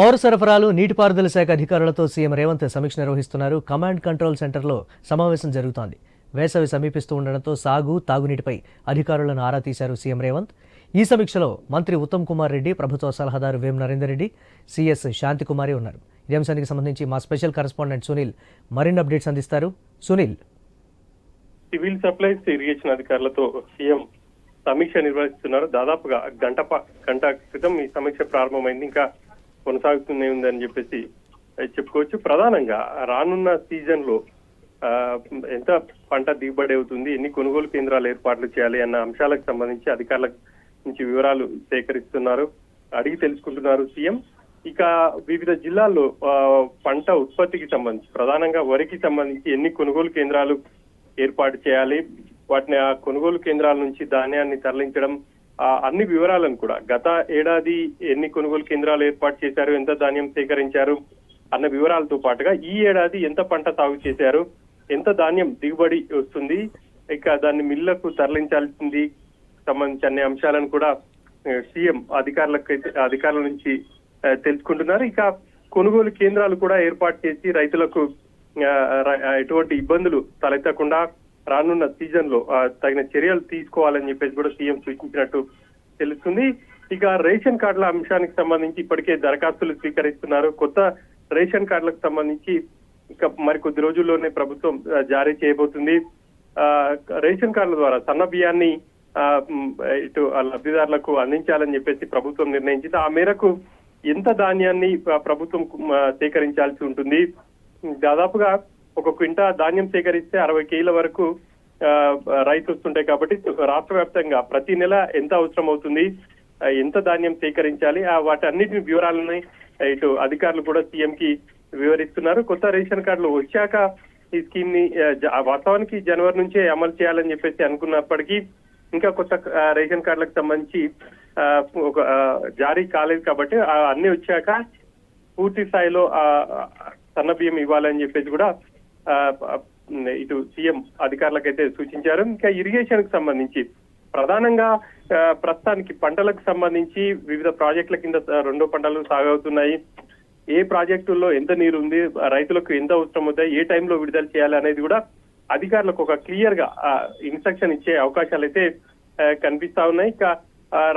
పౌర సరఫరాలు నీటిపారుదల శాఖ అధికారులతో సీఎం రేవంత్ సమీక్ష నిర్వహిస్తున్నారు. కమాండ్ కంట్రోల్ సెంటర్లో సమావేశం జరుగుతోంది. వేసవి సమీపిస్తూ ఉండడంతో సాగు తాగునీటిపై అధికారులను ఆరా తీశారు సీఎం రేవంత్. ఈ సమీక్షలో మంత్రి ఉత్తమ్ కుమార్ రెడ్డి ప్రభుత్వ సలహాదారు వేం నరేందర్ రెడ్డి సిఎస్ శాంతికుమారి ఉన్నారు. ఇదే అంశానికి సంబంధించి మా స్పెషల్ కరెస్పాండెంట్ సునీల్ మరిన్ని అప్డేట్స్ అందిస్తారు. సునీల్. సివిల్ సప్లైస్ ఇరిగేషన్ అధికారులతో సీఎం సమీక్ష నిర్వహిస్తున్నారు. దాదాపుగా గంట గంట క్రితం ఈ సమీక్ష ప్రారంభమైంది. ఇంకా కొనసాగుతూనే ఉందని చెప్పేసి చెప్పుకోవచ్చు. ప్రధానంగా రానున్న సీజన్లో ఆ, ఎంత పంట దిగుబడి అవుతుంది ఎన్ని కొనుగోలు కేంద్రాలు ఏర్పాట్లు చేయాలి అన్న అంశాలకు సంబంధించి అధికారుల నుంచి వివరాలు సేకరిస్తున్నారు. అడిగి తెలుసుకుంటున్నారు సీఎం. ఇక వివిధ జిల్లాల్లో ఆ, పంట ఉత్పత్తికి సంబంధించి ప్రధానంగా వరికి సంబంధించి ఎన్ని కొనుగోలు కేంద్రాలు ఏర్పాటు చేయాలి వాటిని ఆ కొనుగోలు కేంద్రాల నుంచి ధాన్యాన్ని తరలించడం అన్ని వివరాలను కూడా గత ఏడాది ఎన్ని కొనుగోలు కేంద్రాలు ఏర్పాటు చేశారు ఎంత ధాన్యం సేకరించారు అన్న వివరాలతో పాటుగా ఈ ఏడాది ఎంత పంట సాగు చేశారు ఎంత ధాన్యం దిగుబడి వస్తుంది ఇక దాన్ని మిల్లకు తరలించాల్సింది సంబంధించి అన్ని అంశాలను కూడా సీఎం అధికారులకు అధికారుల నుంచి తెలుసుకుంటున్నారు. ఇక కొనుగోలు కేంద్రాలు కూడా ఏర్పాటు చేసి రైతులకు ఎటువంటి ఇబ్బందులు తలెత్తకుండా రానున్న సీజన్లో తగిన చర్యలు తీసుకోవాలని చెప్పేసి కూడా సీఎం సూచించినట్టు తెలుస్తుంది. ఇక రేషన్ కార్డుల అంశానికి సంబంధించి ఇప్పటికే దరఖాస్తులు స్వీకరిస్తున్నారు. కొత్త రేషన్ కార్డులకు సంబంధించి ఇక మరి కొద్ది రోజుల్లోనే ప్రభుత్వం జారీ చేయబోతుంది. ఆ, రేషన్ కార్డుల ద్వారా సన్న బియ్యాన్ని ఆ, ఇటు ఆ లబ్ధిదారులకు అందించాలని చెప్పేసి ప్రభుత్వం నిర్ణయించింది. ఆ మేరకు ఎంత ధాన్యాన్ని ప్రభుత్వం సేకరించాల్సి ఉంటుంది? దాదాపుగా ఒక క్వింటా ధాన్యం సేకరిస్తే అరవై కేల వరకు ఆ, రైస్ వస్తుంటాయి కాబట్టి రాష్ట్ర వ్యాప్తంగా ప్రతి నెల ఎంత అవసరం అవుతుంది ఎంత ధాన్యం సేకరించాలి ఆ వాటి అన్నిటిని వివరాలని ఇటు అధికారులు కూడా సీఎం కి వివరిస్తున్నారు. కొత్త రేషన్ కార్డులు వచ్చాక ఈ స్కీమ్ని ఆ, వాస్తవానికి జనవరి నుంచే అమలు చేయాలని చెప్పేసి అనుకున్నప్పటికీ ఇంకా కొత్త రేషన్ కార్డులకు సంబంధించి ఒక జారీ కాలేదు కాబట్టి ఆ అన్ని వచ్చాక పూర్తి స్థాయిలో ఆ సన్న బియ్యం ఇవ్వాలని చెప్పేసి కూడా ఇటు సీఎం అధికారులకైతే సూచించారు. ఇంకా ఇరిగేషన్కు సంబంధించి ప్రధానంగా ఆ, ప్రస్తుతానికి పంటలకు సంబంధించి వివిధ ప్రాజెక్టుల కింద రెండో పంటలు సాగవుతున్నాయి. ఏ ప్రాజెక్టుల్లో ఎంత నీరు ఉంది రైతులకు ఎంత అవసరం అవుతాయి ఏ టైంలో విడుదల చేయాలి అనేది కూడా అధికారులకు ఒక క్లియర్గా ఇన్స్ట్రక్షన్ ఇచ్చే అవకాశాలు అయితే కనిపిస్తా ఉన్నాయి. ఇక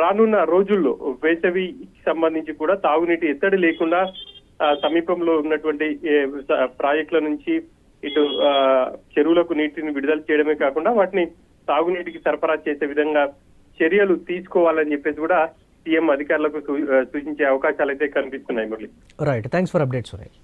రానున్న రోజుల్లో వేసవికి సంబంధించి కూడా తాగునీటి ఎత్తడి లేకుండా సమీపంలో ఉన్నటువంటి ప్రాజెక్టుల నుంచి ఇటు చెరువులకు నీటిని విడుదల చేయడమే కాకుండా వాటిని సాగునీటికి సరఫరా చేసే విధంగా చర్యలు తీసుకోవాలని చెప్పేసి కూడా సీఎం అధికారులకు సూచించే అవకాశాలు అయితే కనిపిస్తున్నాయి Murali. Right thanks for update Suresh